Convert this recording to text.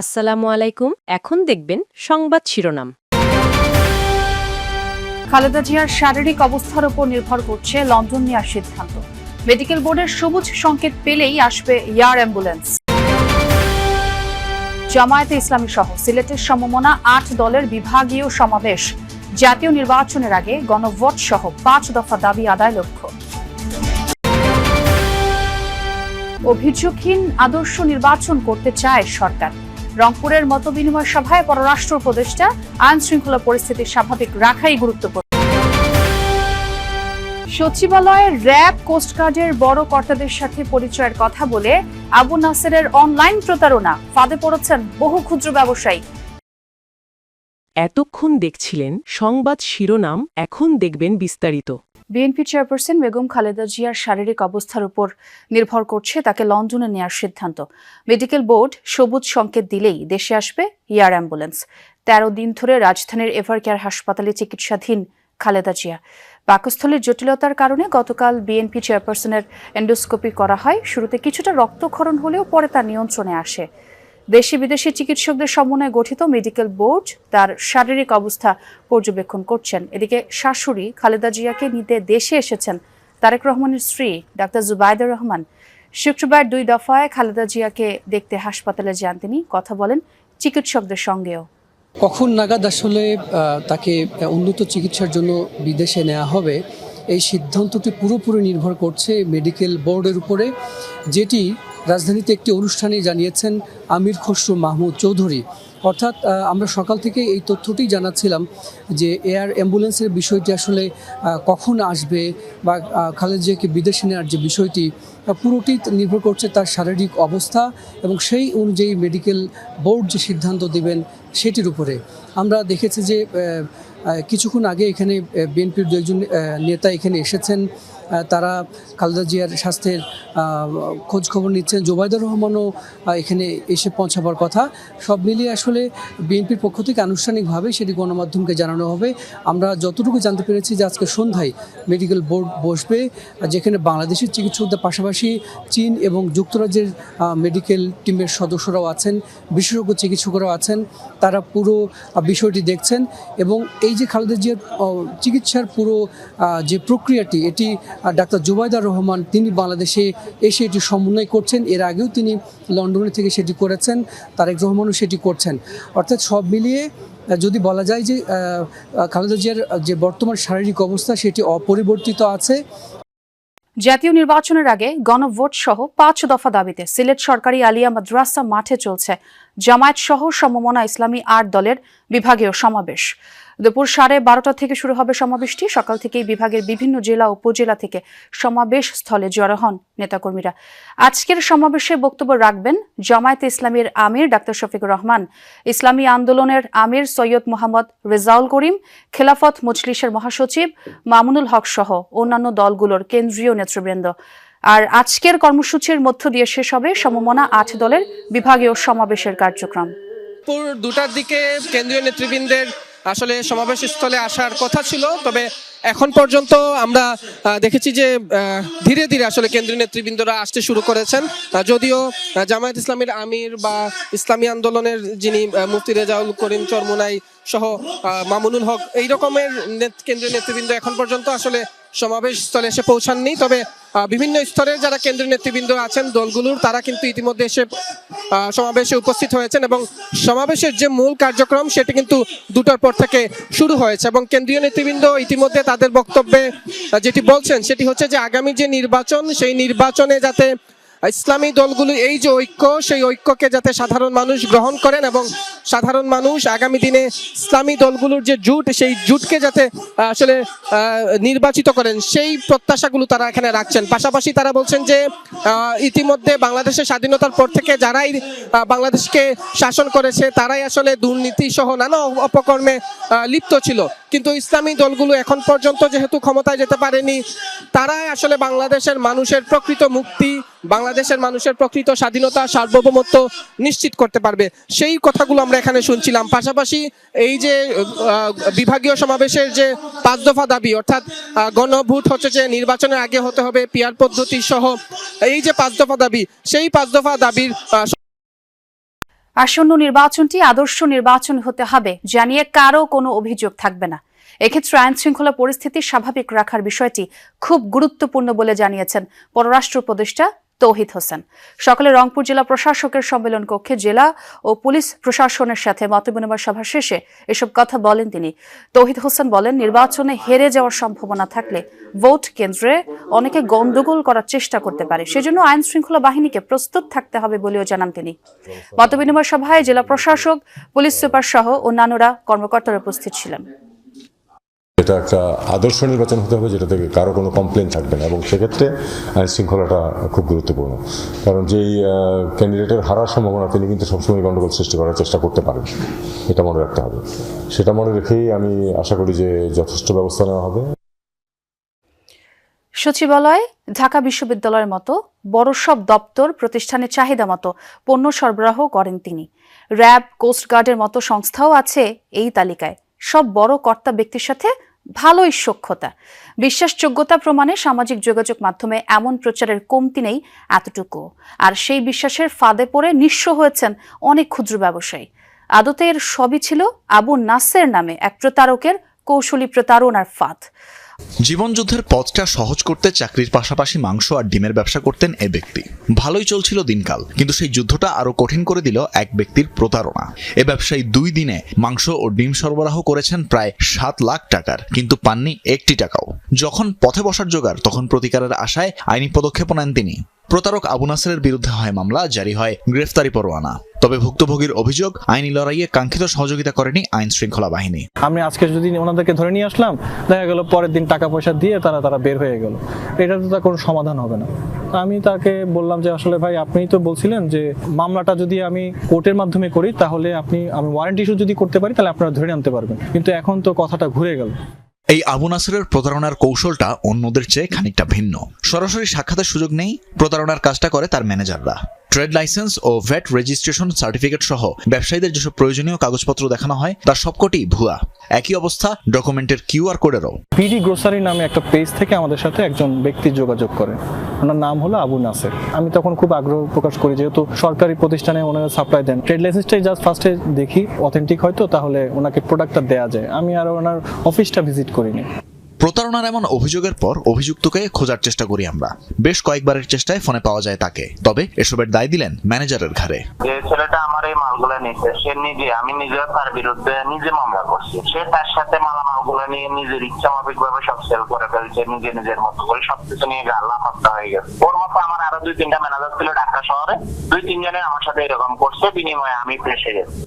আসসালামু আলাইকুম। এখন দেখবেন সংবাদ শিরোনাম। খালেদা জিয়ার শারীরিক অবস্থার উপর নির্ভর করছে লন্ডন নেওয়ার সিদ্ধান্ত। মেডিকেল বোর্ডের সবুজ সংকেত পেলেই আসবে এয়ার অ্যাম্বুলেন্স। জামায়াতে ইসলামী সহ সিলেটের সমমনা আট দলের বিভাগীয় সমাবেশ। জাতীয় নির্বাচনের আগে গণভোট সহ পাঁচ দফা দাবি আদায় লক্ষ্য। অভিযোগহীন আদর্শ নির্বাচন করতে চায় সরকার। রংপুরের মত বিনিময় সভায় পররাষ্ট্র উপদেষ্টা আইন শৃঙ্খলা পরিস্থিতি স্বাভাবিক রাখাই গুরুত্বপূর্ণ। সচিবালয়ের র্যাব কোস্টগার্ডের বড় কর্তাদের সাথে পরিচয়ের কথা বলে আবু নাসেরের অনলাইন প্রতারণা, ফাঁদে পড়েছেন বহু ক্ষুদ্র ব্যবসায়ী। এতক্ষণ দেখছিলেন সংবাদ শিরোনাম, এখন দেখবেন বিস্তারিত। বিএনপি চেয়ারপারসন বেগম খালেদা জিয়ার শারীরিক অবস্থার উপর নির্ভর করছে, তাকে লন্ডনে নেওয়ার সিদ্ধান্ত। মেডিকেল বোর্ড সবুজ সংকেত দিলেই দেশে আসবে এয়ার অ্যাম্বুলেন্স। তেরো দিন ধরে রাজধানীর এভারকেয়ার হাসপাতালে চিকিৎসাধীন খালেদা জিয়া। পাকস্থলীর জটিলতার কারণে গতকাল বিএনপি চেয়ারপারসনের এন্ডোস্কোপি করা হয়। শুরুতে কিছুটা রক্তক্ষরণ হলেও পরে তা নিয়ন্ত্রণে আসে। দেশি বিদেশি চিকিৎসকদের সমন্বয়ে গঠিত মেডিকেল বোর্ড তার শারীরিক অবস্থা পর্যবেক্ষণ করছেন। এদিকে শাশুড়ি খালেদা জিয়াকে নিতে দেশে এসেছেন তারেক রহমানের স্ত্রী ডাক্তার জুবাইদুর রহমান। শুক্রবার দুই দফায় খালেদা জিয়াকে দেখতে হাসপাতালে যান তিনি। কথা বলেন চিকিৎসকদের সঙ্গেও। কখন নাগাদ আসলে তাকে উন্নত চিকিৎসার জন্য বিদেশে নেওয়া হবে, এই সিদ্ধান্তটি পুরোপুরি নির্ভর করছে মেডিকেল বোর্ডের উপরে, যেটি রাজধানীতে একটি অনুষ্ঠানে জানিয়েছেন আমির খসরু মাহমুদ চৌধুরী। অর্থাৎ আমরা সকাল থেকে এই তথ্যটি জানাচ্ছিলাম যে এয়ার অ্যাম্বুলেন্সের বিষয়টি আসলে কখন আসবে বা খালেদা জিয়াকে বিদেশে নেওয়ার যে বিষয়টি পুরোটি নির্ভর করছে তার শারীরিক অবস্থা এবং সেই অনুযায়ী মেডিকেল বোর্ড যে সিদ্ধান্ত দেবেন সেটির উপরে। আমরা দেখেছি যে কিছুক্ষণ আগে এখানে বিএনপির দু একজন নেতা এখানে এসেছেন। তারা খালেদা জিয়ার স্বাস্থ্যের খোঁজ খবর নিচ্ছেন। জোবাইদুর রহমানও এখানে এসে পৌঁছাবার কথা। সব মিলিয়ে আসলে বিএনপির পক্ষ থেকে আনুষ্ঠানিকভাবে সেটি গণমাধ্যমকে জানানো হবে। আমরা যতটুকু জানতে পেরেছি যে আজকে সন্ধ্যায় মেডিকেল বোর্ড বসবে, যেখানে বাংলাদেশের চিকিৎসকদের পাশাপাশি চীন এবং যুক্তরাজ্যের মেডিকেল টিমের সদস্যরাও আছেন, বিশেষজ্ঞ চিকিৎসকরাও আছেন। তারা পুরো বিষয়টি দেখছেন এবং এই যে খালেদা জিয়ার চিকিৎসার পুরো যে প্রক্রিয়াটি, এটি ডাক্তার জুবাইদার রহমান, তিনি বাংলাদেশে এসে এটি সমন্বয় করছেন। এর আগেও তিনি লন্ডনে থেকে সেটি করেছেন, তারেক রহমানও সেটি করছেন। অর্থাৎ সব মিলিয়ে যদি বলা যায় যে খালেদা জিয়ার যে বর্তমান শারীরিক অবস্থা, সেটি অপরিবর্তিত আছে। জাতীয় নির্বাচনের আগে গণভোট সহ পাঁচ দফা দাবিতে সিলেট সরকারি আলিয়া মাদ্রাসা মাঠে চলছে জামায়াত সহ সমমনা ইসলামী আট দলের বিভাগীয় সমাবেশ। দুপুর সাড়ে বারোটা থেকে শুরু হবে সমাবেশটি। সকাল থেকেই বিভাগের বিভিন্ন জেলা উপজেলা থেকে সমাবেশ স্থলে জড়ো হন নেতাকর্মীরা। আজকের সমাবেশে বক্তব্য রাখবেন জামায়াতে ইসলামীর আমির ডাক্তার শফিকুর রহমান, ইসলামী আন্দোলনের আমির সৈয়দ মোহাম্মদ রেজাউল করিম, খেলাফত মজলিসের মহাসচিব মামুনুল হক সহ অন্যান্য দলগুলোর কেন্দ্রীয় নেতৃবৃন্দ। আর আজকের কর্মসূচির মধ্য দিয়ে শেষ হবে সমমনা আট দলের বিভাগীয় সমাবেশের কার্যক্রম। দুটার দিকে কেন্দ্রীয় নেতৃবৃন্দের আসলে সমাবেশ স্থলে আসার কথা ছিল, তবে এখন পর্যন্ত আমরা দেখেছি যে ধীরে ধীরে আসলে কেন্দ্রীয় নেতৃবৃন্দরা আসতে শুরু করেছেন। যদিও জামায়াত ইসলামীর আমির বা ইসলামী আন্দোলনের যিনি মুফতি রেজাউল করিম চরমুনাই সহ মামুনুল হক, এই রকমের কেন্দ্রীয় নেতৃবৃন্দ এখন পর্যন্ত আসলে সমাবেশ স্থলে এসে পৌঁছাননি। তবে বিভিন্ন স্তরের যারা কেন্দ্রীয় নেতৃবৃন্দ আছেন দলগুলোর, তারা কিন্তু ইতিমধ্যে এসে সমাবেশে উপস্থিত হয়েছেন এবং সমাবেশের যে মূল কার্যক্রম, সেটি কিন্তু দুটার পর থেকে শুরু হয়েছে এবং কেন্দ্রীয় নেতৃবৃন্দ ইতিমধ্যে তাদের বক্তব্যে যেটি বলছেন, সেটি হচ্ছে যে আগামী যে নির্বাচন, সেই নির্বাচনে যাতে ইসলামী দলগুলো এই যে ঐক্য, সেই ঐক্যকে যাতে সাধারণ মানুষ গ্রহণ করেন এবং সাধারণ মানুষ আগামী দিনে ইসলামী দলগুলোর যে জুট, সেই জুটকে যাতে আসলে নির্বাচিত করেন, সেই প্রত্যাশাগুলো তারা এখানে রাখছেন। পাশাপাশি তারা বলছেন যে ইতিমধ্যে বাংলাদেশের স্বাধীনতার পর থেকে যারাই বাংলাদেশকে শাসন করেছে, তারাই আসলে দুর্নীতি সহ নানা অপকর্মে লিপ্ত ছিল। কিন্তু ইসলামী দলগুলো এখন পর্যন্ত যেহেতু ক্ষমতায় যেতে পারেনি, তারাই আসলে বাংলাদেশের মানুষের প্রকৃত মুক্তি বাংলাদেশের মানুষের প্রকৃত স্বাধীনতা, সার্বভৌমত্ব নিশ্চিত করতে পারবে। সেই কথাগুলো আমরা এখানে শুনছিলাম। পাশাপাশি এই যে বিভাগীয় সমাবেশের যে পাঁচ দফা দাবি, অর্থাৎ গণভোট হচ্ছে যে নির্বাচনের আগে হতে হবে পিয়ার পদ্ধতি সহ এই যে পাঁচ দফা দাবি, সেই পাঁচ দফা দাবির আসন্ন নির্বাচনটি আদর্শ নির্বাচন হতে হবে, জানিয়ে কারও কোনো অভিযোগ থাকবে না। এক্ষেত্রে আইন শৃঙ্খলা পরিস্থিতি স্বাভাবিক রাখার বিষয়টি খুব গুরুত্বপূর্ণ বলে জানিয়েছেন পররাষ্ট্র উপদেষ্টা তৌহিদ হোসেন। সকালে রংপুর জেলা প্রশাসকের সম্মেলন কক্ষে জেলা ও পুলিশ প্রশাসনের সাথে মতবিনিময় সভা শেষে এসব কথা বলেন তিনি। তৌহিদ হোসেন বলেন, নির্বাচনে হেরে যাওয়ার সম্ভাবনা থাকলে ভোট কেন্দ্রে অনেকে গন্ডগোল করার চেষ্টা করতে পারে। সেজন্য আইন শৃঙ্খলা বাহিনীকে প্রস্তুত থাকতে হবে বলেও জানান তিনি। মতবিনিময় সভায় জেলা প্রশাসক, পুলিশ সুপার সহ অন্যান্যরা কর্মকর্তারা উপস্থিত ছিলেন। এটা একটা আদর্শ নির্বাচন হতে হবে, যেটা থেকে কারও কোনো কমপ্লেন থাকবে না। এবং সেক্ষেত্রে আইন শৃঙ্খলাটা খুব গুরুত্বপূর্ণ। কারণ যেই ক্যান্ডিডেটের হারার সম্ভাবনা তিনি কিন্তু সবসময় গণ্ডগোল সৃষ্টি করার চেষ্টা করতে পারেন। এটা মনে রাখতে হবে। সেটা মনে রেখেই আমি আশা করি যে যথেষ্ট ব্যবস্থা নেওয়া হবে। সচিবালয়, ঢাকা বিশ্ববিদ্যালয়ের মতো বড় সব দপ্তর প্রতিষ্ঠানের চাহিদা মতো পণ্য সরবরাহ করেন তিনি। র্যাব কোস্টগার্ডের মতো সংস্থাও আছে এই তালিকায়। সব বড় কর্তা ব্যক্তির সাথে ভালোই সক্ষতা বিশ্বাসযোগ্যতা প্রমাণে সামাজিক যোগাযোগ মাধ্যমে এমন প্রচারের কমতি নেই এতটুকু। আর সেই বিশ্বাসের ফাঁদে পড়ে নিঃস্ব হয়েছেন অনেক ক্ষুদ্র ব্যবসায়ী। আদতে এর সবই ছিল আবু নাসের নামে এক প্রতারকের কৌশলী প্রতারণার ফাঁদ। জীবনযুদ্ধের পথটা সহজ করতে চাকরির পাশাপাশি মাংস আর ডিমের ব্যবসা করতেন এ ব্যক্তি। ভালোই চলছিল দিনকাল, কিন্তু সেই যুদ্ধটা আরও কঠিন করে দিল এক ব্যক্তির প্রতারণা। এ ব্যবসায়ী দুই দিনে মাংস ও ডিম সরবরাহ করেছেন প্রায় সাত লাখ টাকার, কিন্তু পাননি একটি টাকাও। যখন পথে বসার জোগাড়, তখন প্রতিকারের আশায় আইনি পদক্ষেপ নেন তিনি। প্রতারক আবু নাসেরের বিরুদ্ধে হয় মামলা, জারি হয় গ্রেফতারি পরোয়ানা। তবে ভুক্তভোগীর অভিযোগ, আইনি লড়াইয়ে কাঙ্ক্ষিত সহযোগিতা করেনি আইন শৃঙ্খলা বাহিনী। আমি আজকে যদি ওনাদেরকে ধরে নিয়ে আসলাম, দেখা গেল পরের দিন টাকা পয়সা দিয়ে তারা তারা বের হয়ে গেল। এটা তো তার কোনো সমাধান হবে না। আমি তাকে বললাম যে, আসলে ভাই, আপনি তো বলছিলেন যে, মামলাটা যদি আমি কোর্টের মাধ্যমে করি, তাহলে আপনি, আমি ওয়ারেন্টি ইস্যু যদি করতে পারি, তাহলে আপনারা ধরে আনতে পারবেন। কিন্তু এখন তো কথাটা ঘুরে গেল। এই আবু নাসিরের প্রতারণার কৌশলটা অন্যদের চেয়ে খানিকটা ভিন্ন। সরাসরি সাক্ষাতের সুযোগ নেই, প্রতারণার কাজটা করে তার ম্যানেজাররা। ট্রেড লাইসেন্স ও ভ্যাট রেজিস্ট্রেশন সার্টিফিকেট সহ ব্যবসায়ীদের যেসব প্রয়োজনীয় কাগজপত্র দেখানো হয়, তার সবকটি ভুয়া। একই অবস্থা ডকুমেন্টের কিউআর কোডেরও। পিডি গ্রোসারি নামে একটা পেজ থেকে আমাদের সাথে একজন ব্যক্তি যোগাযোগ করে। ওনার নাম হলো আবু নাসের। আমি তখন খুব আগ্রহ প্রকাশ করি, যেহেতু সরকারি প্রতিষ্ঠানে ওনারা সাপ্লাই দেন। ট্রেড লাইসেন্সটাই জাস্ট ফার্স্টে দেখি অথেন্টিক হয়তো, তাহলে ওনাকে প্রোডাক্টটা দেওয়া যায়। আমি আর ওনার অফিসটা ভিজিট করিনি। প্রতারণার এমন অভিযোগের পর অভিযুক্তকে খোঁজার চেষ্টা করি আমরা। বেশ কয়েকবারের চেষ্টায় ফোনে পাওয়া যায় তাকে। তবে এসবের দায় দিলেন ম্যানেজারের ঘাড়ে। যে ছেলেটা আমার এই মালগুলো নিচ্ছে সে নিজে, আমি নিজে তার বিরুদ্ধে নিজে মামলা করছি। সে তার সাথে মালামালগুলো নিয়ে নিজের ইচ্ছা মাফিক ভাবে সব সেল করে ফেলছে, নিজে নিজের মতো করে সবকিছু নিয়ে গাল্লা ফাত্তা হয়ে গেছে। ওর মতো আমার আরও দুই তিনটা ম্যানেজার ছিল ঢাকা শহরে। দুই তিনজনে আমার সাথে এরকম করছে, বিনিময়ে আমি ফেসে গেছি।